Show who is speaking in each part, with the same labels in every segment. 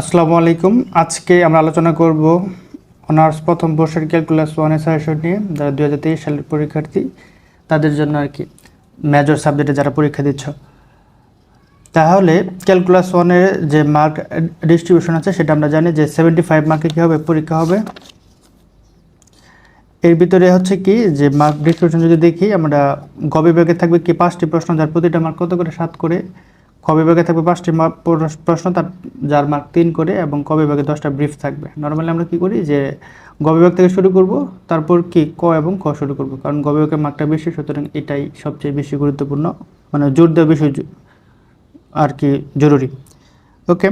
Speaker 1: আসসালামু আলাইকুম। আজকে আমরা আলোচনা করব অনার্স প্রথম বর্ষের ক্যালকুলাস ওয়ানের সাজেশন নিয়ে, যারা দু হাজার তেইশ সালের পরীক্ষার্থী, তাদের জন্য আর কি মেজর সাবজেক্টে যারা পরীক্ষা দিচ্ছ। তাহলে ক্যালকুলাস ওয়ানের যে মার্ক ডিস্ট্রিবিউশন আছে, সেটা আমরা জানি যে সেভেন্টি ফাইভ মার্কে কী হবে পরীক্ষা হবে। এর ভিতরে হচ্ছে কি যে মার্ক ডিস্ট্রিবিউশন যদি দেখি, আমরা গ থাকবে কি পাঁচটি প্রশ্ন, যার প্রতিটা মার্ক কত করে? সাত করে। ক বিভাগে থাকবে পাঁচটি প্রশ্ন তার যার মার্ক তিন করে এবং ক বিভাগে দশটা ব্রিফ থাকবে। নর্মালি আমরা কি করি যে, গ বিভাগ থেকে শুরু করব, তারপর কি ক এবং ক শুরু করব, কারণ গ বিভাগের মার্কটা বেশি, সুতরাং এটাই সবচেয়ে বেশি গুরুত্বপূর্ণ মানে জোর দেওয়া বেশি আর কি জরুরি। ওকে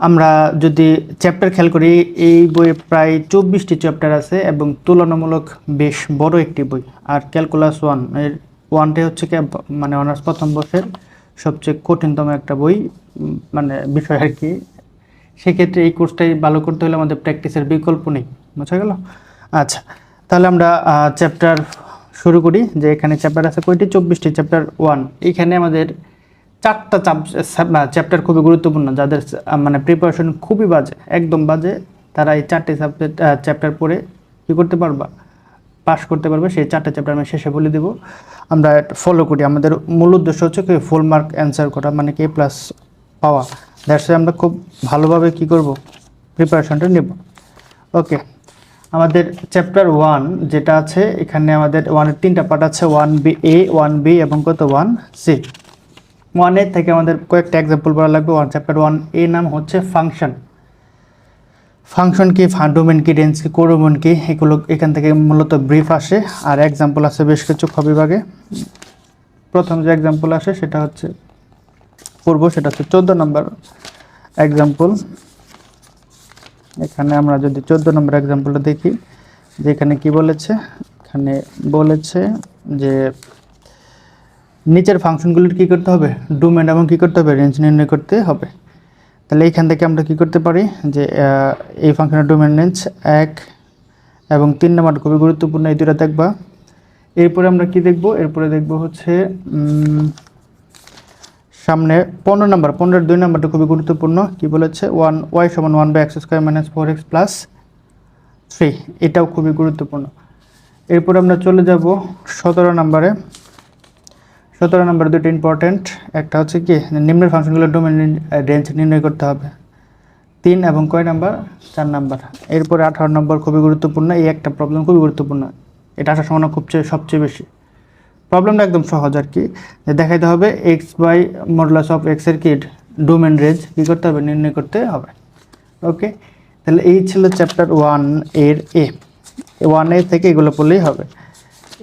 Speaker 1: আমরা যদি চ্যাপ্টার খেয়াল করি, এই বইয়ে প্রায় চব্বিশটি চ্যাপ্টার আছে এবং তুলনামূলক বেশ বড় একটি বই। আর ক্যালকুলাস ওয়ানের ওয়ানটাই হচ্ছে কি মানে অনার্স প্রথম বর্ষের। সবচেয়ে কঠিনতম একটা বই মানে বিষয় আর কি। সেক্ষেত্রে এই কোর্সটাই ভালো করতে হলে আমাদের প্র্যাকটিসের বিকল্প নেই। বোঝা গেল? আচ্ছা তাহলে আমরা চ্যাপ্টার শুরু করি, যে এখানে চ্যাপ্টার আছে কয়টি? চব্বিশটি চ্যাপ্টার ওয়ান এইখানে আমাদের চারটা চ্যাপ্টার খুবই গুরুত্বপূর্ণ, যাদের মানে প্রিপারেশন খুবই বাজে, একদম বাজে। তারা এই চারটে সাবজেক্ট চ্যাপ্টার পড়ে কী করতে পারবা? পাস করতে পারবে, সেই চারটে চ্যাপ্টার আমি শেষে বলে দেবো। আমরা ফলো করি। আমাদের মূল উদ্দেশ্য হচ্ছে কি ফুল মার্ক অ্যান্সার করা মানে কি প্লাস পাওয়া। দ্যাটস আমরা খুব ভালোভাবে কি করব? প্রিপারেশনটা নেব। ওকে আমাদের চ্যাপ্টার ওয়ান যেটা আছে, এখানে আমাদের ওয়ানের তিনটা পার্ট আছে one B A one B এবং কত? ওয়ান সি ওয়ান এ থেকে আমাদের কয়েকটা এক্সাম্পল বলা লাগবে। ওয়ান চ্যাপ্টার ওয়ান এ নাম হচ্ছে ফাংশন ফাংশন কি ফান্ডোমেন কি রেঞ্জ কি কোডোমেন কি এগুলো এখান থেকে মূলত ব্রিফ আসে। আর এক্সাম্পল আছে বেশ কিছু খ বিভাগে। প্রথম যে এক্সাম্পল আসে সেটা হচ্ছে পূর্ব সেটা হচ্ছে চোদ্দ নম্বর এক্সাম্পল এখানে আমরা যদি চোদ্দ নম্বর এক্সাম্পলটা দেখি, যে এখানে কি বলেছে? এখানে বলেছে যে নিচের ফাংশনগুলির কি করতে হবে? ডোমেন এবং কি করতে হবে? রেঞ্জ নির্ণয় করতে হবে। তাহলে এইখান থেকে আমরা কি করতে পারি? যে এই ফাংশনের ডোমেন রেঞ্জ এক এবং তিন নাম্বার খুবই গুরুত্বপূর্ণ, এই দুটা দেখবা। এরপরে আমরা কি দেখব? এরপরে দেখব হচ্ছে সামনে পনেরো নাম্বার, পনেরোর দুই নাম্বারটা খুবই গুরুত্বপূর্ণ। কি বলেছে? ওয়ান, ওয়াই সমান one by x square minus four x plus three. এটাও খুবই গুরুত্বপূর্ণ। এরপরে আমরা চলে যাব সতেরো নাম্বারে। সতেরো নম্বর দুটো ইম্পর্টেন্ট একটা হচ্ছে কি, নিম্নের ফাংশনগুলোর ডোমেন রেঞ্জ নির্ণয় করতে হবে। তিন এবং কয় নাম্বার? চার নাম্বার। এরপরে আঠারো নম্বর খুবই গুরুত্বপূর্ণ, এই একটা প্রবলেম খুবই গুরুত্বপূর্ণ। এটা আসার সম্ভাবনা খুব চেয়ে সবচেয়ে বেশি। প্রবলেমটা একদম সহজ আর কি দেখাইতে হবে এক্স বাই মডুলাস অফ এক্সের কি ডোমেন রেঞ্জ কী করতে হবে? নির্ণয় করতে হবে। ওকে তাহলে এই ছিল চ্যাপ্টার ওয়ানের এ ওয়ান এ থেকে এগুলো পড়লেই হবে।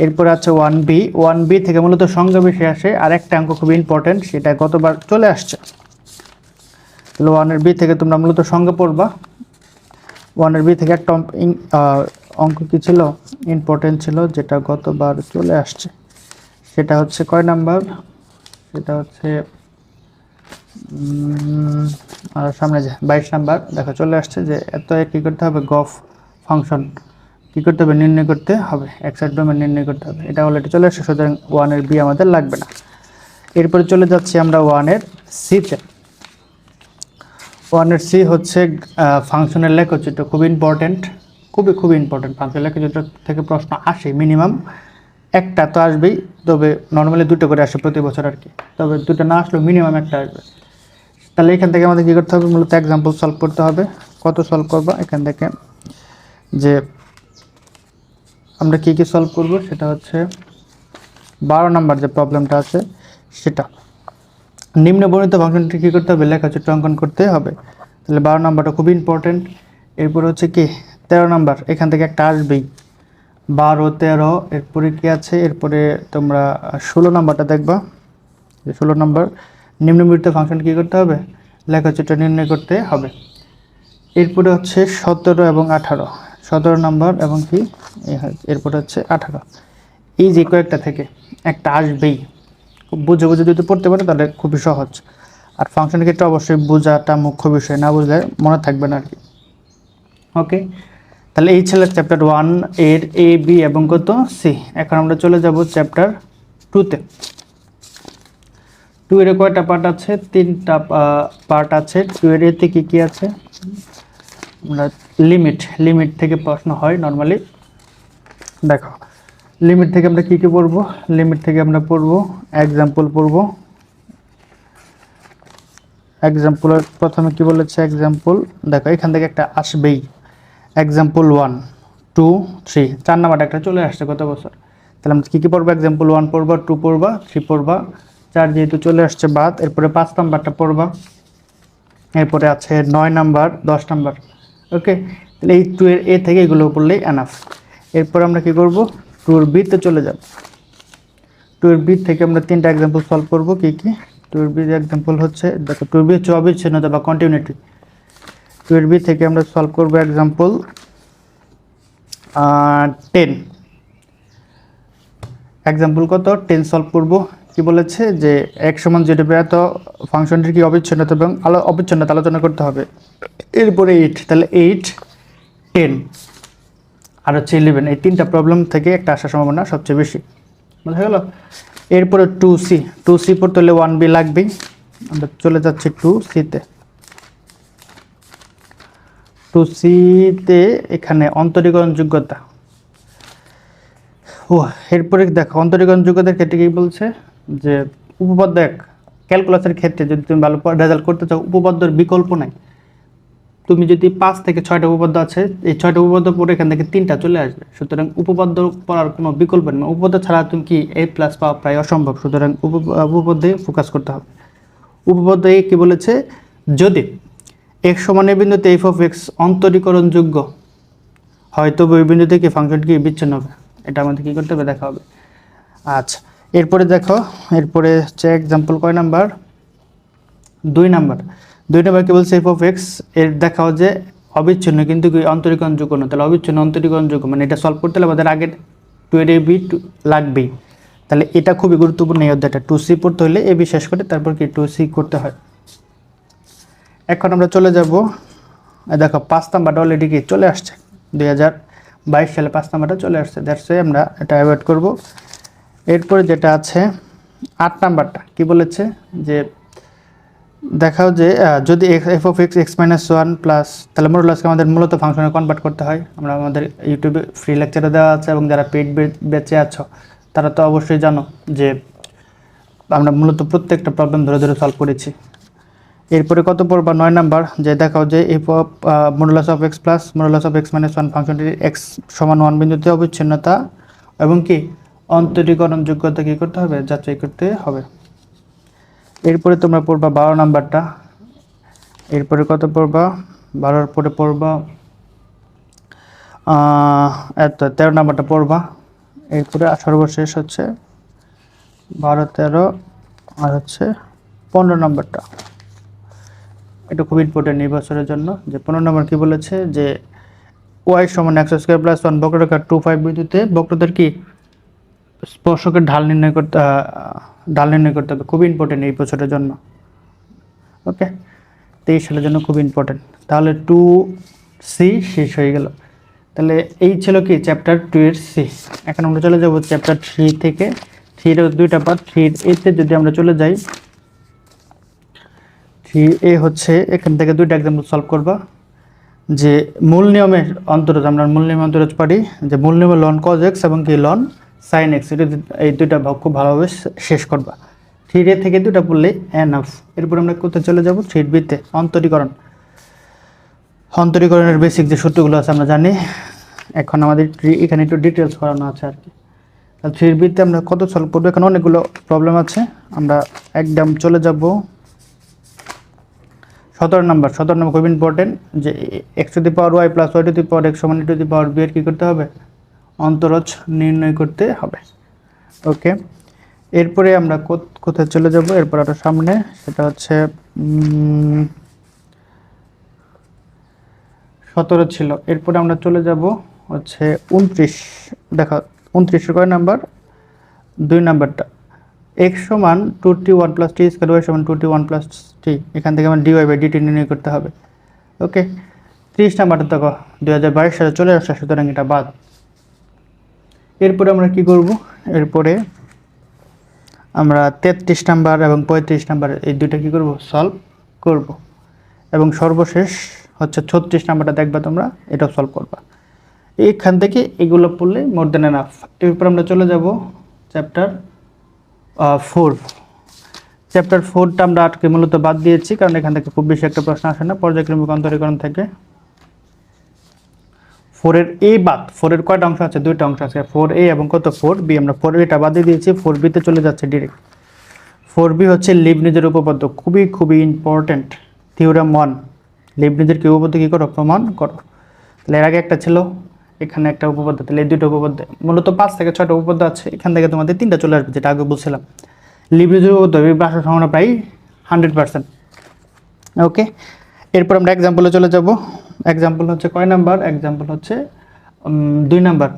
Speaker 1: এরপরে আছে ওয়ান বি। ওয়ান বি থেকে মূলত সংজ্ঞা বেশি আসে। আর একটা অঙ্ক খুব ইম্পর্টেন্ট সেটা গতবার চলে আসছে। তাহলে ওয়ানের বি থেকে তোমরা মূলত সংজ্ঞা পড়বা। ওয়ানের বি থেকে একটা অঙ্ক কি ছিল? ইম্পর্টেন্ট ছিল, যেটা গতবার চলে আসছে। সেটা হচ্ছে কয় নাম্বার? সেটা হচ্ছে আর সামনে যে, বাইশ নাম্বার, দেখো চলে আসছে যে এত কী করতে হবে, গফ ফাংশন কী করতে হবে? নির্ণয় করতে হবে। এক্সাইড ডোমেন নির্ণয় করতে হবে। এটা অলরেডি চলে আসছে, সুতরাং ওয়ানের বি আমাদের লাগবে না। এরপরে চলে যাচ্ছি আমরা ওয়ানের সিতে ওয়ানের সি হচ্ছে ফাংশনের লেখচিত্র। খুব ইম্পর্টেন্ট খুবই খুবই ইম্পর্টেন্ট ফাংশনের লেখচিত্র থেকে প্রশ্ন আসে মিনিমাম একটা তো আসবেই, তবে নর্মালি দুটো করে আসে প্রতি বছর আর কি। তবে দুটো না আসলেও মিনিমাম একটা আসবে। তাহলে এখান থেকে আমাদের কী করতে হবে? মূলত এক্সাম্পল সলভ করতে হবে। কত সলভ করব? এখান থেকে যে আমরা কী কী সলভ করব? সেটা হচ্ছে বারো নাম্বার যে প্রবলেমটা আছে, সেটা। নিম্ন বর্ণিত ফাংশনটি কী করতে হবে? লেখাচিত্র অঙ্কন করতে হবে। তাহলে বারো নাম্বারটা খুবই ইম্পর্টেন্ট এরপর হচ্ছে কি, তেরো নাম্বার, এখান থেকে একটা আসবেই। বারো, তেরো, এরপরে কি আছে? এরপরে তোমরা ষোলো নাম্বারটা দেখবা। ষোলো নাম্বার নিম্নবর্ণিত ফাংশন কী করতে হবে? লেখাচিত্র নির্ণয় করতে হবে। এরপরে হচ্ছে সতেরো এবং আঠারো। সতেরো নম্বর এবং কি? এরপর হচ্ছে আঠারো। এই যে কয়েকটা থেকে একটা আসবেই। খুব বুঝে বুঝে যদি পড়তে পারে তাহলে খুবই সহজ। আর ফাংশনের ক্ষেত্রে অবশ্যই বোঝাটা মুখ্য বিষয়, না বুঝলে মনে থাকবে না আর কি। ওকে তাহলে এই ছিল চ্যাপ্টার ওয়ানের এ বি এবং কত? সি এখন আমরা চলে যাব চ্যাপ্টার টুতে টু এর কয়টা পার্ট আছে? তিনটা পার্ট আছে। টু এর এতে কি কি আছে? লিমিট লিমিট থেকে প্রশ্ন হয় নর্মালি দেখো লিমিট থেকে আমরা কি কি পড়ব? লিমিট থেকে আমরা পড়ব এক্সাম্পল পড়ব। এক্সাম্পলের প্রথমে কি বলেছে? এক্সাম্পল দেখো, এখান থেকে একটা আসবেই। এক্সাম্পল ওয়ান টু থ্রি চার নাম্বারটা একটা চলে আসছে গত বছর। তাহলে আমরা কী কী পড়ব? এক্সাম্পল ওয়ান পড়বা টু পড়বা থ্রি পড়বা। চার যেহেতু চলে আসছে বাদ, এরপরে পাঁচ নাম্বারটা পড়বা। এরপরে আছে নয় নাম্বার, দশ নাম্বার। ওকে তাহলে এই টু এর, এ থেকে এগুলো পড়লেই এনাফ এরপর আমরা কি করব? টুর বিতে চলে যাব। টুর বি থেকে আমরা তিনটা এক্সাম্পল সলভ করব, কি কি? টুর বির এক্সাম্পল হচ্ছে, দেখো টুর বি হচ্ছে অবিচ্ছিন্নতা বা কন্টিনিউটি টুর বি থেকে আমরা সলভ করব এক্সাম্পল টেন এক্সাম্পল কত? টেন সলভ করব। কি বলেছে? যে এক সমান যেটা এত ফাংশনটির কি অবিচ্ছিন্নতা এবং আলো অবিচ্ছিন্নতা আলোচনা করতে হবে। এরপরে এইট তাহলে এইট টেন আর হচ্ছে ইলেভেন এই তিনটা প্রবলেম থেকে একটা আসার সম্ভাবনা সবচেয়ে বেশি। বোঝা গেল? এরপরে টু সি টু সি পড়তে হলে ওয়ান বি লাগবেই। আমরা চলে যাচ্ছি টু সিতে টু সিতে এখানে অন্তরীকরণ যোগ্যতা। ও এরপরে দেখো, অন্তরীকরণ যোগ্যতার ক্ষেত্রে কি বলছে? যে উপপাদ্য এক ক্যালকুলাসের ক্ষেত্রে যদি তুমি ভালো রেজাল্ট করতে চাও, উপপাদ্যর বিকল্প নাই। তুমি যদি পাঁচ থেকে ছয়টা উপপাদ্য আছে, এই ছয়টা উপপাদ্য পড়ে এখান থেকে তিনটা চলে আসবে। সুতরাং উপপাদ্য পড়ার কোনো বিকল্প নেই। উপপাদ্য ছাড়া তুমি কি এ প্লাস পাওয়া প্রায় অসম্ভব। সুতরাং উপ- উপপাদ্যে ফোকাস করতে হবে। উপপাদ্য এ কি বলেছে? যদি এক্স সমানের বিন্দুতে এফ অফ এক্স অন্তরীকরণযোগ্য হয় তবে ওই বিন্দু থেকে ফাংশনটি বিচ্ছিন্ন হবে? এটা আমাদের কী করতে হবে? দেখা হবে। আচ্ছা। এরপরে দেখো, এরপরে হচ্ছে এক্সাম্পল কয় নাম্বার দুই নাম্বার দুই নাম্বার কি বলছে? এফ অফ এক্সের দেখাও যে অবিচ্ছিন্ন, কিন্তু কি অন্তরীকরণযোগ্য না তাহলে অবিচ্ছিন্ন অন্তরীকরণযোগ্য মানে এটা সলভ করতে হলে আমাদের আগে টু এর এ বি লাগবেই। তাহলে এটা খুবই গুরুত্বপূর্ণ এই অধ্যায়টা। টু সি পড়তে হলে এ বি শেষ করে তারপর কি টু সি করতে হয়। এখন আমরা চলে যাব দেখো, পাঁচ নাম্বারটা অলরেডি কি? চলে আসছে। দুই হাজার বাইশ সালে পাঁচ নাম্বারটা চলে আসছে। দ্যাটস আমরা এটা অ্যাভয়েড করব। এরপরে যেটা আছে, আট নাম্বারটা, কি বলেছে? যে দেখাও যে যদি F of x x minus one plus তাহলে মোরলাসকে আমাদের মূলত ফাংশনে কনভার্ট করতে হয়। আমরা আমাদের ইউটিউবে ফ্রি লেকচারে দেওয়া আছে এবং যারা পেড বেঁচে আছো, তারা তো অবশ্যই জানো যে আমরা মূলত প্রত্যেকটা প্রবলেম ধরে ধরে সলভ করেছি। এরপরে কত পড়বা? নয় নাম্বার, যে দেখাও যে F of modulus of x plus modulus of x minus one ফাংশনটির এক্স সমান ওয়ান বিন্দুতে অবিচ্ছিন্নতা এবং কি? অন্তরীকরণ যোগ্যতা কী করতে হবে? যাচাই করতে হবে। এরপরে তোমরা পড়বা বারো নাম্বারটা। এরপরে কত পড়বা? বারোর পরে পড়বা এত, তেরো নাম্বারটা পড়বা। এরপরে সর্বশেষ হচ্ছে। বারো, তেরো, আর হচ্ছে পনেরো নাম্বারটা। এটা খুব ইম্পর্টেন্ট নির্বাচনের জন্য যে পনেরো নম্বর কী বলেছে? যে ওয়াই সমান একশো স্কোয়ার প্লাস ওয়ান বক্ররেখা টু ফাইভ বিন্দুতে বক্রতার কি? স্পর্শকের ঢাল নির্ণয় করতে ঢাল নির্ণয় করতে হবে। খুব ইম্পর্টেন্ট এই বছরের জন্য। ওকে তেইশ সালের জন্য খুব ইম্পর্টেন্ট তাহলে টু সি শেষ হয়ে গেল। তাহলে এই ছিল কি? চ্যাপ্টার টু এর সি এখন আমরা চলে যাব চ্যাপ্টার থ্রি থেকে। থ্রির দুইটা পার্ট থ্রির এতে যদি আমরা চলে যাই থ্রি এ হচ্ছে এখান থেকে দুইটা এক্সাম্পল সলভ করবা। যে মূল নিয়মের অন্তরজ, আমরা মূল নিয়ম অন্তরজ পারি যে মূল নিয়মে লন কজ এক্স এবং কি লন সাইন এক্স এই দুইটা ভাগ খুব ভালোভাবে শেষ করবা। থ্রি এ থেকে দুইটা পড়লে এনাফ এরপর আমরা কোথায় চলে যাব? থ্রি বিতে অন্তরীকরণ। অন্তরীকরণের বেসিক যে সূত্রগুলো আছে আমরা জানি। এখন আমাদের এখানে একটু ডিটেলস করানো আছে আর কি। তাহলে থ্রি বিতে আমরা কত সলভ করব? এখানে অনেকগুলো প্রবলেম আছে। আমরা একদম চলে যাব। সতেরো নম্বর সতেরো নম্বর খুব ইম্পর্টেন্ট যে x to the power y plus y to the power x সমান টু দি পাওয়ার বি এর কী করতে হবে? অন্তরজ নির্ণয় করতে হবে। ওকে, এরপরে আমরা কোথ- কোথায় চলে যাব? এরপর আরও সামনে, সেটা হচ্ছে সতেরো ছিল। এরপরে আমরা চলে যাব হচ্ছে উনত্রিশ। দেখা, উনত্রিশের কয় নাম্বার? দুই নাম্বারটা। এক্স সমান two t one plus t square y সমান two t one plus t এখান থেকে আমার ডিওয়াই বাই ডিটি নির্ণয় করতে হবে। ওকে, ত্রিশ নাম্বারটা দেখো, দুই হাজার বাইশ সালে চলে আসছে, সুতরাং এটা বাদ। এরপরে আমরা কি করব? এরপরে আমরা তেত্রিশ নাম্বার এবং পঁয়ত্রিশ নাম্বার এই দুইটা কী করব? সলভ করব। এবং সর্বশেষ হচ্ছে ছত্রিশ নাম্বারটা দেখবা তোমরা, এটাও সলভ করবা। এইখান থেকে এগুলো পড়লে মোর দেন এনাফ এরপর আমরা চলে যাব চ্যাপ্টার ফোর চ্যাপ্টার ফোরটা আমরা আটকে মূলত বাদ দিয়েছি, কারণ এখান থেকে খুব বেশি একটা প্রশ্ন আসে না, পর্যায়ক্রমিক অন্তরীকরণ থেকে। ফোরের এ বাদ, ফোরের কয়টা অংশ আছে? দুইটা অংশ আছে। ফোর এ এবং কত? Four B. আমরা ফোর এটা বাদে দিয়েছি, ফোর বিতে চলে যাচ্ছে ডিরেক্ট ফোর বি হচ্ছে লিবনিজের উপপাদ্য। খুবই খুবই ইম্পর্ট্যান্ট থিওরাম ওয়ান লিবনিজের কি উপপাদ্য কী করো? প্রমাণ করো। তাহলে এর আগে একটা ছিল, এখানে একটা উপপাদ্য। তাহলে এই দুটো উপপাদ্য, মূলত পাঁচ থেকে ছয়টা উপপাদ্য আছে, এখান থেকে তোমাদের তিনটা চলে আসবে, যেটা আগে বলছিলাম। লিবনিজের উপপাদ্য ভাষার সম্ভাবনা প্রায় হান্ড্রেড পার্সেন্ট ওকে এরপর আমরা এক্সাম্পলে চলে যাব। এক্সাম্পল হচ্ছে কয় নাম্বার? এক্সাম্পল হচ্ছে দুই নাম্বার।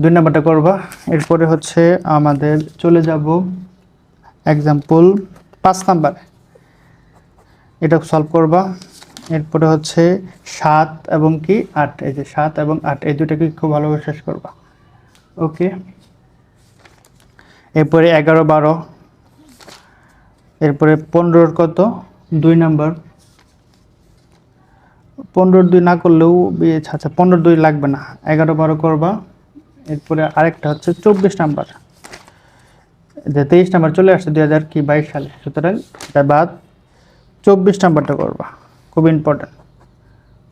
Speaker 1: দুই নাম্বারটা করবা। এরপরে হচ্ছে আমাদের চলে যাব এক্সাম্পল পাঁচ নাম্বার। এটা সলভ করবা। এরপরে হচ্ছে সাত এবং কি? আট। এই যে সাত এবং আট, এই দুটাকে খুব ভালোভাবে শেষ করবা। ওকে এরপরে এগারো, বারো। এরপরে পনেরোর কত? দুই নাম্বার। পনেরোর দুই না করলেও বি- আচ্ছা পনেরো দুই লাগবে না। এগারো বারো করবা। এরপরে আরেকটা হচ্ছে চব্বিশ নাম্বার। যে তেইশ নাম্বার চলে আসছে দুই হাজার কি বাইশ সালে। সুতরাং এটা বাদ চব্বিশ নাম্বারটা করবা। খুব ইম্পর্ট্যান্ট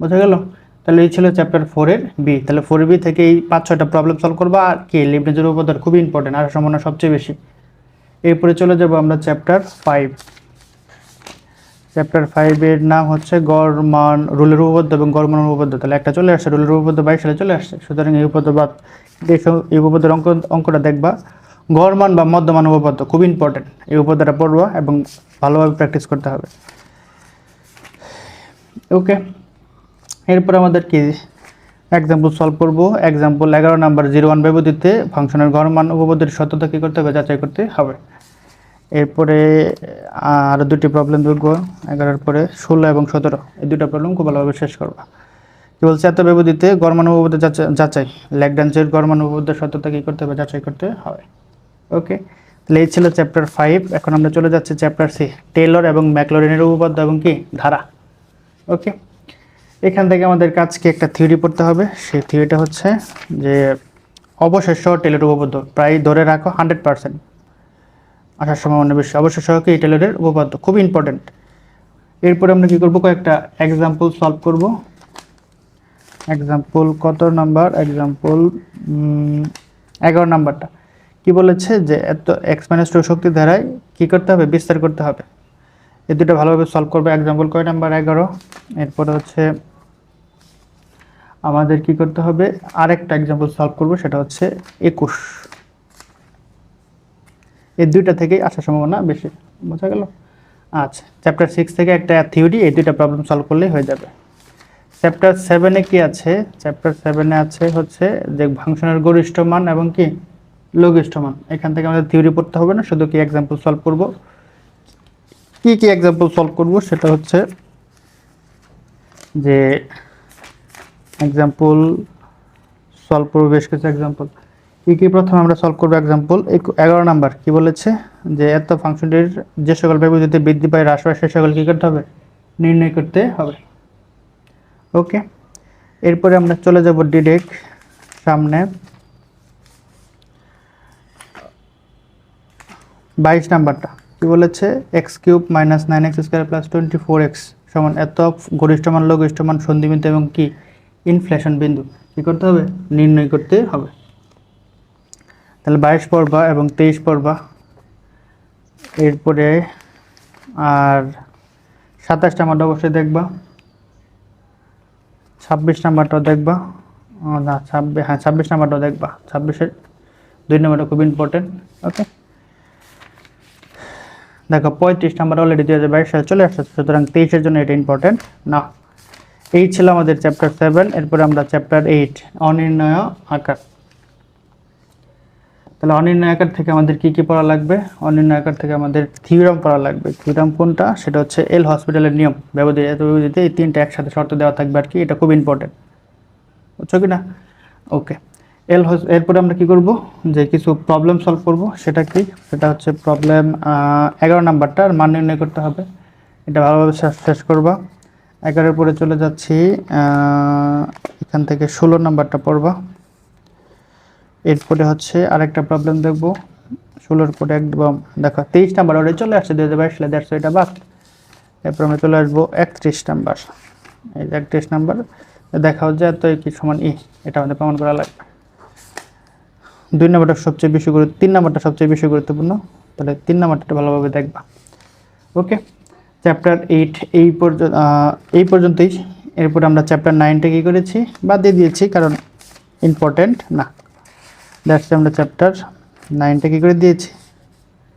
Speaker 1: বোঝা গেল? তাহলে এই ছিল চ্যাপ্টার ফোরের বি তাহলে ফোর বি থেকে এই পাঁচ, ছয়টা প্রবলেম সলভ করবা। আর কি? লিবনেজের উপপাদ্য খুবই ইম্পর্টেন্ট আর সম্ভাবনা সবচেয়ে বেশি। এরপরে চলে যাব আমরা চ্যাপ্টার ফাইভ চ্যাপ্টার ফাইভের নাম হচ্ছে গড় মান রুলের উপপাদ্য এবং গড় মানের উপপাদ্য। তাহলে একটা চলে আসছে, রুলের উপপাদ্য বাইশ সালে চলে আসছে। সুতরাং এই উপপাদ্য বাদ এই উপপাদ্যের অঙ্ক, অঙ্কটা দেখবা। গড় মান বা মধ্যমান উপপাদ্য, খুব ইম্পর্টেন্ট এই উপপাদ্যটা পড়বা এবং ভালোভাবে প্র্যাকটিস করতে হবে। ওকে এরপর আমাদের কি? এক্সাম্পল সলভ করব। এক্সাম্পল এগারো নাম্বার জিরো ওয়ান ব্যবধিতে ফাংশনের গড় মান উপপাদ্যের সত্যতা কী করতে হবে? যাচাই করতে হবে। এরপরে আর দুটি প্রবলেম দেখব এগারোর পরে ষোলো এবং সতেরো, এই দুটো প্রবলেম খুব ভালোভাবে শেষ করবা। কি বলছে? এত ব্যবধিতে গড়মান উপপাদ্য যাচাই। যাচাই ল্যাগডান্সের গড়মান সত্যতা কী করতে হবে? যাচাই করতে হবে। ওকে তাহলে এই ছিল চ্যাপ্টার ফাইভ এখন আমরা চলে যাচ্ছি চ্যাপ্টার সি টেলর এবং ম্যাকলোরিনের উপপাদ্য এবং কি? ধারা। ওকে এখান থেকে আমাদের কাজকে একটা থিওরি পড়তে হবে। সেই থিওরিটা হচ্ছে যে, অবশেষ টেলর উপপাদ্য প্রায় ধরে রাখো হান্ড্রেড পার্সেন্ট আসার সম্ভাবনা বেশি। অবশ্যই সহকে এই টেলরের উপপাদ্য খুব ইম্পর্টেন্ট এরপরে আমরা কি করব? কয়েকটা এক্সাম্পল সলভ করব। এক্সাম্পল কত নাম্বার এক্সাম্পল এগারো নাম্বারটা কি বলেছে যে এত এক্স মাইনাস টু শক্তি ধারায় কী করতে হবে? বিস্তার করতে হবে। এই দুটো ভালোভাবে সলভ করবে। এক্সাম্পল কয় নাম্বার এগারো। এরপরে হচ্ছে আমাদের কি করতে হবে? আরেকটা এক্সাম্পল সলভ করব, সেটা হচ্ছে একুশ। এই দুইটা থেকেই আসার সম্ভাবনা বেশি, বোঝা গেল? আচ্ছা চ্যাপ্টার সিক্স থেকে একটা থিওরি এই দুইটা প্রবলেম সলভ করলেই হয়ে যাবে। চ্যাপ্টার সেভেনে কি আছে? চ্যাপ্টার সেভেনে আছে হচ্ছে যে ফাংশনের গরিষ্ঠ মান এবং কি? লঘিষ্ঠ মান। এখান থেকে আমাদের থিওরি পড়তে হবে না, শুধু কি এক্সাম্পল সলভ করব? কি কি এক্সাম্পল সলভ করব? সেটা হচ্ছে যে এক্সাম্পল সলভ করব, বেশ কিছু এক্সাম্পল কি কি প্রথমে আমরা সলভ করব? এক্সাম্পল এগারো নাম্বার কি বলেছে? যে এত ফাংশনটির যে সকল ব্যবধিতে বৃদ্ধি পায়, হ্রাস পায়, সে সকল কী করতে হবে? নির্ণয় করতে হবে। ওকে এরপরে আমরা চলে যাব ডিডেক সামনে। বাইশ নাম্বারটা কি বলেছে? X cube minus nine x square plus twenty four x সমান এত গরিষ্ঠ মান লঘিষ্ঠ মান এবং কি? ইনফ্লেশন বিন্দু। কী করতে হবে? নির্ণয় করতে হবে। তাহলে বাইশ পড়বা এবং তেইশ পড়বা। এরপরে আর সাতাশ নাম্বারটা অবশ্যই দেখবা। ছাব্বিশ নাম্বারটাও দেখবা। না ছাব্বিশ হ্যাঁ ছাব্বিশ নাম্বারটাও দেখবা। ছাব্বিশের দুই নাম্বারটা খুব ইম্পর্টেন্ট ওকে দেখো, পঁয়ত্রিশ নাম্বার অলরেডি দুই হাজার বাইশ সালে চলে আসছে, সুতরাং তেইশের জন্য এটা ইম্পর্টেন্ট না এই ছিল আমাদের চ্যাপ্টার সেভেন এরপরে আমরা চ্যাপ্টার এইট অনির্ণয় আকার। তাহলে অনির্ণয় আকার থেকে আমাদের কি কি পড়া লাগবে? অনির্ণয় আকার থেকে আমাদের থিওরাম পড়া লাগবে। থিওরাম কোনটা? সেটা হচ্ছে এল হসপিটালের নিয়ম। ব্যবধি এত ব্যবধিতে এই তিনটা একসাথে শর্ত দেওয়া থাকবে আর কি। এটা খুব ইম্পর্টেন্ট বুঝছ কি না? ওকে এল হস এরপরে আমরা কি করব? যে কিছু প্রবলেম সলভ করব। সেটা কি? সেটা হচ্ছে প্রবলেম এগারো নাম্বারটা। আর মান নির্ণয় করতে হবে। এটা ভালোভাবে শেষ শেষ করবা। এগারোর পরে চলে যাচ্ছি এখান থেকে ষোলো নাম্বারটা পড়বা। এরপরে হচ্ছে আরেকটা প্রবলেম দেখব। ষোলোর পরে একদম দেখো, তেইশ নাম্বার ওটা চলে আসছে দু হাজার বাইশ সালে দেড়শো এটা বাদ। এরপর আমরা চলে আসব একত্রিশ নাম্বার এই যে একত্রিশ নাম্বার দেখা হচ্ছে এত কি সমান ই, এটা আমাদের প্রমাণ করা লাগবে। দুই নাম্বারটা সবচেয়ে বেশি গুরুত্ব তিন নাম্বারটা সবচেয়ে বেশি গুরুত্বপূর্ণ, তাহলে তিন নাম্বারটা ভালোভাবে দেখবা। ওকে চ্যাপ্টার এইট এই পর্যন্ত এই পর্যন্তই। এরপর আমরা চ্যাপ্টার নাইনটা কী করেছি? বাদ দিয়ে দিয়েছি, কারণ ইম্পর্ট্যান্ট না। দ্যাটস আমরা চ্যাপ্টার নাইনটা কী করে দিয়েছি?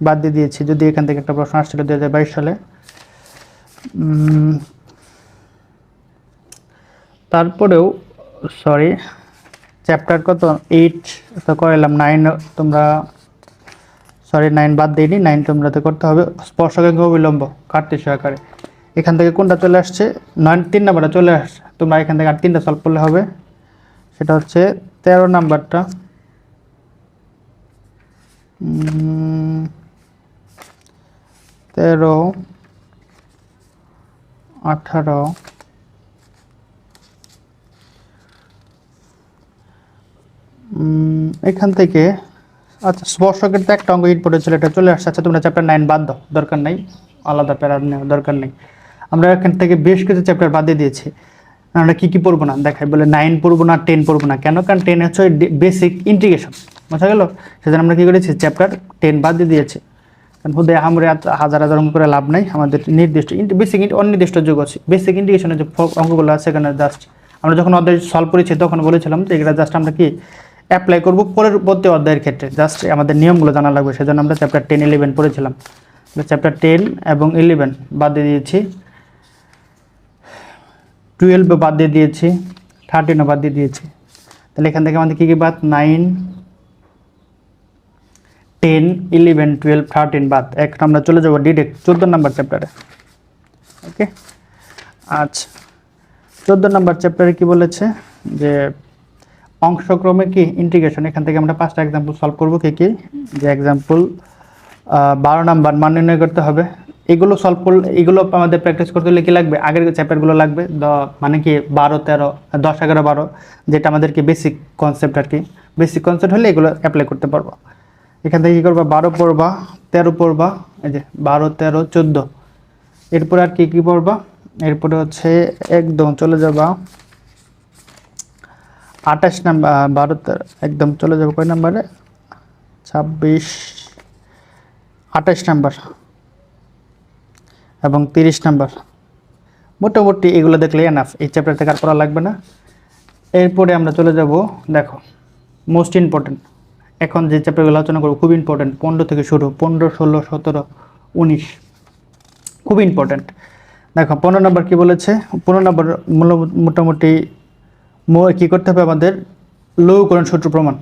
Speaker 1: বাদ দিয়ে দিয়েছি, যদি এখান থেকে একটা প্রশ্ন আসছিল দু হাজার বাইশ সালে। তারপরেও সরি চ্যাপ্টার কত? এইট তো করলাম নাইন তোমরা সরি নাইন বাদ দিইনি নাইন তোমরা তো করতে হবে। স্পর্শকাঙ্গ অবিলম্ব কার্তিক আকারে এখান থেকে কোনটা চলে আসছে? নয়, তিন নাম্বারটা চলে আসছে। তোমরা এখান থেকে আর তিনটা সলভ করলে হবে। সেটা হচ্ছে তেরো নাম্বারটা। তেরো, আঠারো এখান থেকে আচ্ছা স্পর্শকের তো একটা অঙ্গ হিট পড়েছিল, এটা চলে আসছে। আচ্ছা তোমরা চ্যাপ্টার নাইন বাদ দাও, দরকার নেই, আলাদা প্যারা নেওয়ার দরকার নেই। আমরা এখান থেকে বেশ কিছু চ্যাপ্টার বাদ দিয়ে দিয়েছি। আমরা কী কী পড়ব না? দেখাই, বলে নাইন পড়ব না টেন পড়ব না। কেন? কারণ টেন হচ্ছে বেসিক ইন্টিগ্রেশন বোঝা গেল? সেজন্য আমরা কী করেছি? চ্যাপ্টার টেন বাদ দিয়ে দিয়েছি। কারণ হুদে আমরা হাজার হাজার অঙ্ক করে লাভ নাই। আমাদের নির্দিষ্ট বেসিক অনির্দিষ্ট যুগ আছে। বেসিক ইন্ডিকেশনের যে অঙ্কগুলো আছে সেখানে জাস্ট আমরা যখন অধ্যায় সলভ করেছি, তখন বলেছিলাম যে এগুলো জাস্ট আমরা কি অ্যাপ্লাই করব পরের প্রতি অধ্যায়ের ক্ষেত্রে। জাস্ট আমাদের নিয়মগুলো জানা লাগবে, সেজন্য আমরা চ্যাপ্টার টেন ইলেভেন পড়েছিলাম। চ্যাপ্টার টেন এবং ইলেভেন বাদ দিয়ে দিয়েছি। টুয়েলভ বাদ দিয়ে দিয়েছি। থার্টিনও বাদ দিয়ে দিয়েছি। তাহলে এখান থেকে আমাদের কী কী বাদ? Nine ten, eleven, twelve, thirteen, বাদ। একটা আমরা চলে যাব ডিরেক্ট চোদ্দ নাম্বার চ্যাপ্টারে। ওকে? আচ্ছা। চোদ্দ নাম্বার চ্যাপ্টারে কি বলেছে? যে অংশক্রমে কি ইন্টিগ্রেশন এখান থেকে আমরা পাঁচটা এক্সাম্পল সলভ করব কি কি? যে এক্সাম্পল বারো নাম্বার মান নির্ণয় করতে হবে। এগুলো সলভ করলে, এগুলো আমাদের প্র্যাকটিস করতে হলে কি লাগবে? আগের চ্যাপ্টারগুলো লাগবে। দ- মানে কি বারো, তেরো, দশ, এগারো, বারো, যেটা আমাদেরকে বেসিক কনসেপ্ট আর কি। বেসিক কনসেপ্ট হলে এগুলো অ্যাপ্লাই করতে পারব। এখান থেকে কী করবা? বারো পড়বা, তেরো পড়বা, এই যে বারো, তেরো, চোদ্দ। এরপরে আর কি কি পড়বা? এরপরে হচ্ছে একদম চলে যাবা আঠাশ নাম্বার বারো একদম চলে যাব কয় নাম্বারে? ছাব্বিশ, আঠাশ নাম্বার এবং তিরিশ নাম্বার। মোটামুটি এগুলো দেখলে এনাফ এই চ্যাপ্টার থেকে আর পড়া লাগবে না। এরপরে আমরা চলে যাব, দেখো মোস্ট ইম্পর্টেন্ট এখন যে চ্যাপ্টারগুলো আলোচনা করব, খুব ইম্পর্টেন্ট পনেরো থেকে শুরু, পনেরো, ষোলো, সতেরো, উনিশ। খুব ইম্পর্টেন্ট দেখো, পনেরো নম্বর কী বলেছে? পনেরো নম্বর মোটামুটি কি করতে হবে আমাদের? লৌকরণ সূত্র প্রমাণ।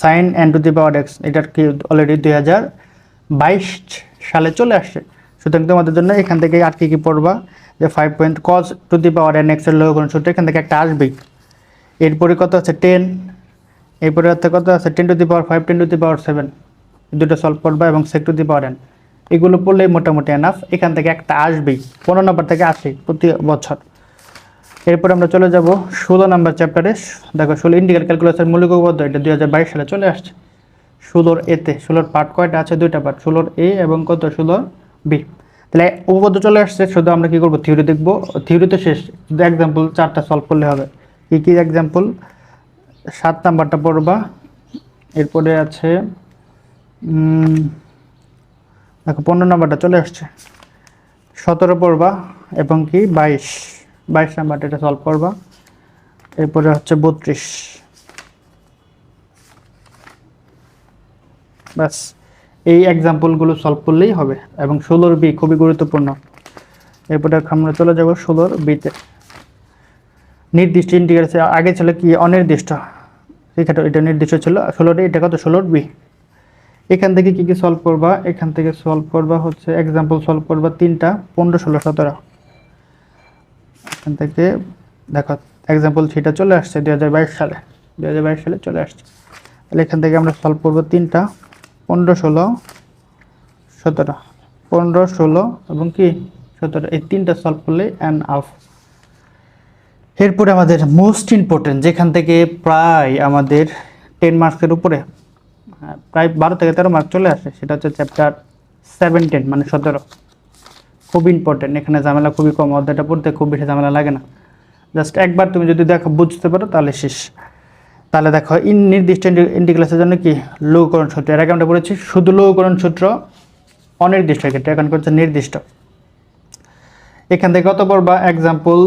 Speaker 1: Sine and to the power x এটার কি অলরেডি দুই হাজার বাইশ সালে চলে আসছে। সুতরাং তোমাদের জন্য এখান থেকে আর কী কী পড়বা? যে five point cos to the power n এক্সের লৌকরণ সূত্র এখান থেকে একটা আসবেই। এরপরে কত আছে? টেন এরপরে হচ্ছে কত আছে? Ten to the power five ten to the power seven দুটো সলভ করবা এবং সেক টু দি পাওয়ার এন এগুলো পড়লেই মোটামুটি এনাফ এখান থেকে একটা আসবেই। পনেরো নম্বর থেকে আসে প্রতি বছর। এরপর আমরা চলে যাব ষোলো নম্বর চ্যাপ্টারে দেখো ষোলো ইন্ডিকাল ক্যালকুলেশন মৌলিক উপপাদ্য এটা দুই হাজার বাইশ সালে চলে আসছে। ষোলোর এতে ষোলোর পার্ট কয়টা আছে? দুইটা পার্ট ষোলোর এ এবং কত? ষোলোর বি। তাহলে উপপাদ্য চলে আসছে। শুধু আমরা কী করব? থিওরি দেখব। থিওরি তো শেষ। এক্সাম্পল চারটা সলভ করলে হবে। কী কী এক্সাম্পল সাত নাম্বারটা পড়বা। এরপরে আছে দেখো, পনেরো নাম্বারটা চলে আসছে। সতেরো পড়বা এবং কি বাইশ। বাইশ নাম্বারটা এটা সলভ করবা। এরপরে হচ্ছে বত্রিশ। ব্যাস, এই এক্সাম্পলগুলো সলভ করলেই হবে এবং ষোলোর বি খুবই গুরুত্বপূর্ণ। এরপরে আমরা চলে যাব ষোলোর বিতে নির্দিষ্ট ইন্টিগ্রেশন আগে ছিল কি? অনির্দিষ্ট। এখানে এটা নির্দিষ্ট ছিল। ষোলোর এটা কত? ষোলোর বি এখান থেকে কি কি সলভ করবা? এখান থেকে সলভ করবা হচ্ছে এক্সাম্পল সলভ করবা তিনটা, পনেরো, ষোলো, সতেরো। এখান থেকে দেখো এক্সাম্পল থ্রিটা চলে আসছে দু হাজার বাইশ সালে। দু হাজার বাইশ সালে চলে আসছে। তাহলে এখান থেকে আমরা সলভ করব তিনটা, পনেরো, ষোলো, সতেরো। পনেরো, ষোলো এবং কি? সতেরো। এই তিনটা সলভ করলে অ্যান্ড আফ এরপরে আমাদের মোস্ট ইম্পর্টেন্ট যেখান থেকে প্রায় আমাদের টেন মার্কসের উপরে হ্যাঁ, প্রায় বারো থেকে তেরো মার্ক চলে আসে সেটা হচ্ছে চ্যাপ্টার সেভেন্টিন মানে সতেরো। খুব ইম্পর্টেন্ট এখানে ঝামেলা খুবই কম অধ্যায়টা পড়তে খুব বেশি ঝামেলা লাগে না। জাস্ট একবার তুমি যদি দেখো বুঝতে পারো তাহলে শেষ। তাহলে দেখো ইন নির্দিষ্ট ইন্টিগ্রেশনের জন্য কি? লৌকরণ সূত্র। এর আগে আমরা পড়েছি শুধু লৌকরণ সূত্র অনির্দিষ্ট ক্ষেত্রে এখন করছে নির্দিষ্ট। এখান থেকে কত পড়বা? এক্সাম্পল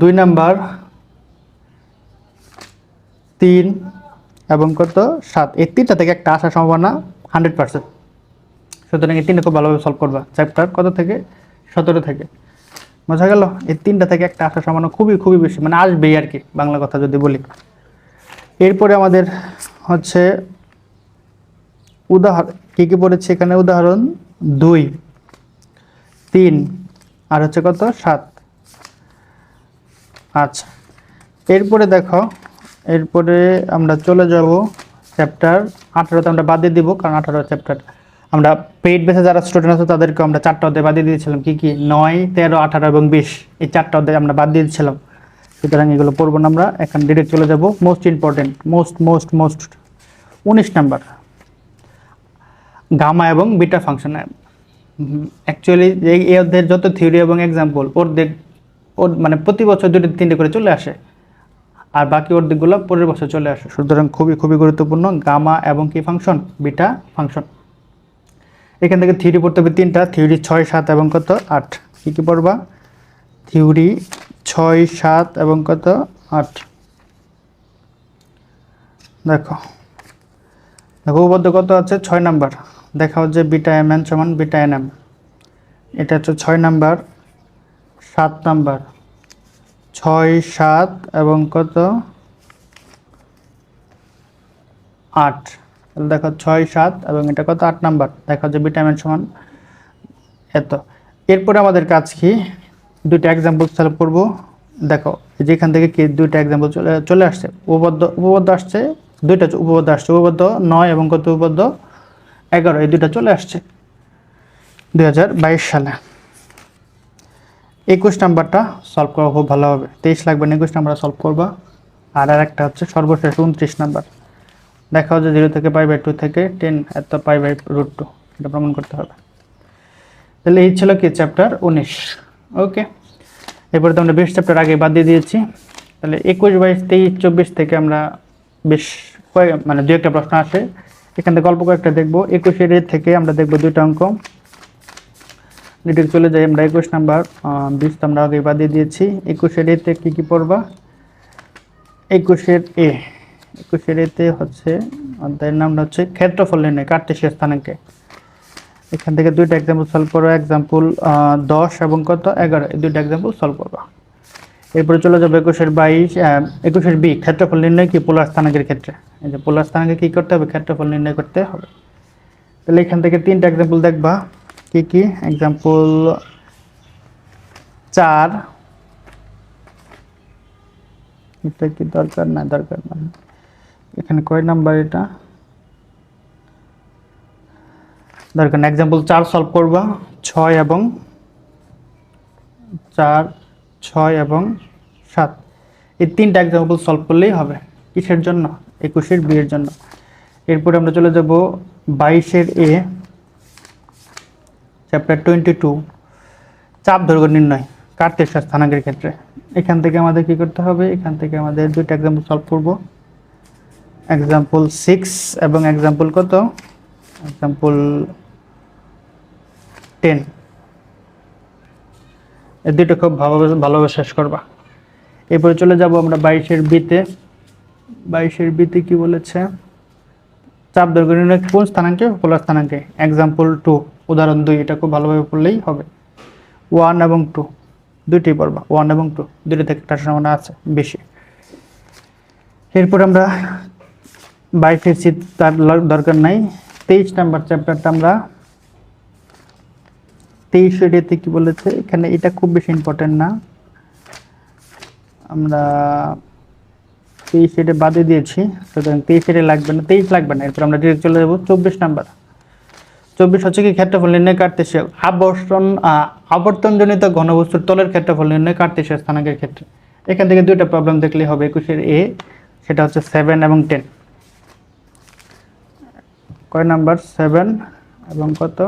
Speaker 1: দুই নাম্বার, তিন, এবং কত? সাত। এই তিনটা থেকে একটা আসার সম্ভাবনা হান্ড্রেড পার্সেন্ট সুতরাং এই তিনটা খুব ভালোভাবে সলভ করবা। চ্যাপ্টার কত থেকে? সতেরো থেকে। বোঝা গেল? এই তিনটা থেকে একটা আসার সম্ভাবনা খুবই খুবই বেশি। মানে আসবেই আর কি, বাংলা কথা যদি বলি। এরপরে আমাদের হচ্ছে উদাহরণ কী কী পড়েছে এখানে? উদাহরণ দুই, তিন আর হচ্ছে কত? সাত। আচ্ছা। এরপরে দেখো, এরপরে আমরা চলে যাব চ্যাপ্টার আঠারোতে আমরা বাদ দিয়ে দিব, কারণ আঠারো চ্যাপ্টার আমরা পেইড বেসে যারা স্টুডেন্ট আছে, তাদেরকে আমরা চারটা অধ্যায় বাদ দিয়ে দিয়েছিলাম। কী কী? নয়, তেরো, আঠারো এবং বিশ। এই চারটা অধ্যায় আমরা বাদ দিয়ে দিয়েছিলাম। সুতরাং এগুলো পড়ব না আমরা, এখন ডিরেক্ট চলে যাব। Most important most most most উনিশ নাম্বার। গামা এবং বিটা ফাংশন অ্যাকচুয়ালি এই এই অধ্যায়ের যত থিওরি এবং এক্সাম্পল দেখ ওর মানে প্রতি বছর দুটো তিনটে করে চলে আসে। আর বাকি ওর দিকগুলো পরের বছর চলে আসে। সুতরাং খুবই খুবই গুরুত্বপূর্ণ গামা এবং কি ফাংশন বিটা ফাংশন এখান থেকে থিওরি পড়তে হবে তিনটা থিওরি ছয়, সাত এবং কত? আট। কী কী পড়বা? থিওরি ছয়, সাত এবং কত? আট। দেখো। দেখো উপপাদ্য কত আছে? ছয় নাম্বার। দেখা হচ্ছে বিটা এম এন সমান বিটা এন এম। এটা হচ্ছে ছয় নাম্বার, সাত নাম্বার। ছয়, সাত এবং কত? আট। তাহলে দেখো ছয়, সাত এবং এটা কত? আট নাম্বার। দেখা এম এন সমান এত। এরপরে আমাদের কাজ কি? দুইটা এক্সাম্পল সলভ করব দেখো যেখান থেকে কি দুইটা এক্সাম্পল চলে চলে আসছে? উপপাদ্য উপপাদ্য আসছে, দুইটা উপপাদ্য আসছে। উপপাদ্য নয় এবং কত উপপাদ্য? এগারো, এই দুটা চলে আসছে দু হাজার বাইশ সালে। একুশ নাম্বারটা সলভ করা খুব ভালো হবে। তেইশ লাগবে না, একুশ নাম্বার সলভ করবা। আর আর একটা হচ্ছে সর্বশেষ উনত্রিশ নাম্বার। দেখা হচ্ছে জিরো থেকে পাই বাই টু থেকে টেন এত পাই বাই রুট টু এটা প্রমাণ করতে হবে। তাহলে এই ছিল কি? চ্যাপ্টার উনিশ। ওকে। এরপরে তো আমরা বিশ চ্যাপ্টার আগে বাদ দিয়ে দিয়েছি। তাহলে একুশ বাইশ, তেইশ, চব্বিশ থেকে আমরা বেশ কয়েক মানে দু একটা প্রশ্ন আসে। এখান থেকে গল্প কয়েকটা দেখব। একুশের থেকে আমরা দেখব দুইটা অঙ্ক। চলে যাই আমরা একুশ নাম্বার। বিশ তো আমরা আগে বাদ দিয়ে দিয়েছি। একুশের এতে কী কী পড়বা? একুশের এ। একুশের এতে হচ্ছে, অধ্যায়ের নামটা হচ্ছে ক্ষেত্রফল নির্ণয় কার্তেশীয় স্থানাঙ্কে। এখান থেকে দুইটা এক্সাম্পল সলভ করো। এক্সাম্পল দশ এবং কত? এগারো। এই দুইটা এক্সাম্পল সলভ করবা। এরপরে চলে যাবে একুশের বাইশ একুশের বি, ক্ষেত্রফল নির্ণয় কি? পোলার স্থানাঙ্কের ক্ষেত্রে। এই যে পোলার স্থানাঙ্কে কী করতে হবে? ক্ষেত্রফল নির্ণয় করতে হবে। তাহলে এখান থেকে তিনটা এক্সাম্পল দেখবা। কি কি? এক্সাম্পল চার। এটা কি দরকার? না দরকার না। এখানে কয় নাম্বার এটা? দরকার না। এক্সাম্পল চার সলভ করবা। ছয় এবং চার ছয় এবং সাত। এই তিনটা এক্সাম্পল সলভ করলেই হবে কিসের জন্য? একুশের বিয়ের জন্য। এরপরে আমরা চলে যাব বাইশের এ চ্যাপ্টার টোয়েন্টি টু চাপ দৈর্ঘ্য নির্ণয় কার্তেশীয় স্থানাঙ্কের ক্ষেত্রে। এখান থেকে আমাদের কি করতে হবে? এখান থেকে আমাদের দুইটা এক্সাম্পল সলভ করব। এক্সাম্পল সিক্স এবং এক্সাম্পল কত? এক্সাম্পল টেন এই দুটো খুব ভালোভাবে ভালোভাবে শেষ করবা। এরপরে চলে যাব আমরা বাইশের বিতে। বাইশের বিতে কি বলেছে? চাপ দৈর্ঘ্য কোন স্থানাঙ্কে? পোলার স্থানাঙ্কে। এক্সাম্পল টু উদাহরণ দুই, এটা খুব ভালোভাবে পড়লেই হবে। ওয়ান এবং টু দুইটি পড়বা। ওয়ান এবং টু দুইটা থেকে একটা সম্ভাবনা আছে, বেশি। এরপর আমরা বাইশের শীত তার দরকার নাই। তেইশ নাম্বার চ্যাপ্টারটা আমরা তেইশ এরিয়াতে কি বলেছে? এখানে এটা খুব বেশি ইম্পর্টেন্ট না। আমরা তেইশ এটা বাদে দিয়েছি। সুতরাং তেইশ এটা লাগবে না, তেইশ লাগবে না। এরপর আমরা ডিরেক্ট চলে যাব চব্বিশ নাম্বার। চব্বিশ হচ্ছে কি ক্ষেত্রফল নির্ণয় কাটতেছে আবর্তন আবর্তনজনিত ঘনবস্তুর তলের ক্ষেত্রফল নির্ণয় কাটতেছে স্থানাঙ্কের ক্ষেত্রে। এখান থেকে দুইটা প্রবলেম দেখলেই হবে। একুশের এ সেটা হচ্ছে সেভেন এবং টেন কয় নাম্বার? সেভেন এবং কত?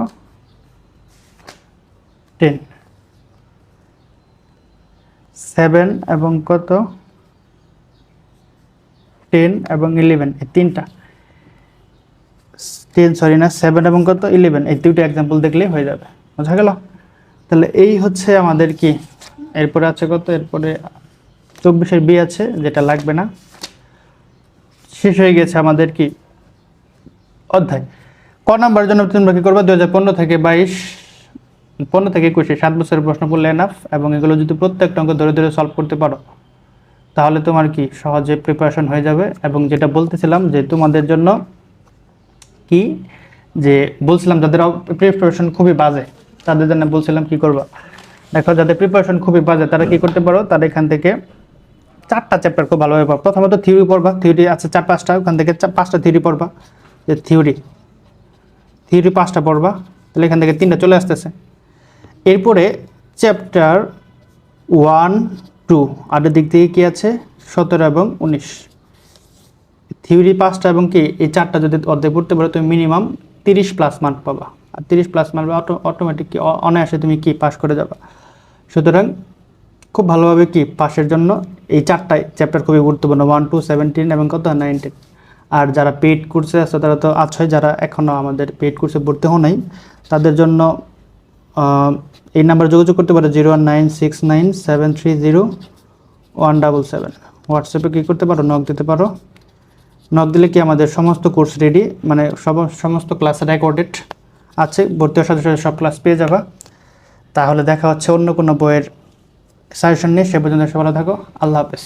Speaker 1: টেন। সেভেন এবং কত? টেন এবং ইলেভেন, এই তিনটা। টেন, সরি না, সেভেন এবং কত? ইলেভেন, এই দুটো এক্সাম্পল দেখলেই হয়ে যাবে। বোঝা গেল? তাহলে এই হচ্ছে আমাদের কি? এরপরে আছে কত? এরপরে চব্বিশের বি আছে, যেটা লাগবে না। শেষ হয়ে গেছে আমাদের কি? অধ্যায়। ক নাম্বার জন্য তোমরা কি করবে? দু হাজার পনেরো থেকে বাইশ। পনেরো থেকে একুশে সাত বছরের প্রশ্ন করলে এনাফ এবং এগুলো যদি প্রত্যেকটা অঙ্ক ধরে ধরে সলভ করতে পারো, তাহলে তোমার কি সহজে প্রিপারেশন হয়ে যাবে এবং যেটা বলতেছিলাম যে তোমাদের জন্য কি যে বলছিলাম যাদের প্রিপারেশন খুবই বাজে, তাদের জন্য বলছিলাম কি করবা? দেখো, যাদের প্রিপারেশন খুবই বাজে, তারা কি করতে পারো? তারা এখান থেকে চারটা চ্যাপ্টার খুব ভালোভাবে পড়বা প্রথমত থিওরি পড়বা। থিওরি আছে চার পাঁচটা, ওখান থেকে পাঁচটা থিওরি পড়বা। যে থিওরি থিওরি পাঁচটা পড়বা। তাহলে এখান থেকে তিনটা চলে আসতেছে। এরপরে চ্যাপ্টার ওয়ান, টু, আটের দিক থেকে কী আছে? সতেরো এবং উনিশ। থিওরি পাঁচটা এবং কি, এই চারটা যদি অর্ধেক পড়তে পারো, তুমি মিনিমাম তিরিশ প্লাস মার্ক পাবা। আর তিরিশ প্লাস মার্ক অটো অটোমেটিক কি অনায়াসে তুমি কি পাস করে যাবা। সুতরাং খুব ভালোভাবে কি, পাশের জন্য এই চারটাই চ্যাপ্টার খুবই গুরুত্বপূর্ণ। ওয়ান টু সেভেন্টিন এবং কত? নাইনটিন আর যারা পেড কোর্সে আছে, তারা তো আছে যারা এখনও আমাদের পেড কোর্সে ভর্তি হও নাই, তাদের জন্য এই নাম্বার যোগাযোগ করতে পারো zero one nine six nine seven three zero one double seven. হোয়াটসঅ্যাপে কী করতে পারো নক দিতে পারো। নক দিলে কি আমাদের সমস্ত কোর্স রেডি মানে সব, সমস্ত ক্লাস রেকর্ডেড আছে, ভর্তি হওয়ার সাথে সাথে সব ক্লাস পেয়ে যাবা। তাহলে দেখা হচ্ছে অন্য কোনো বইয়ের সাজেশন নিয়ে, সে পর্যন্ত সে ভালো থাকো, আল্লাহ হাফেজ।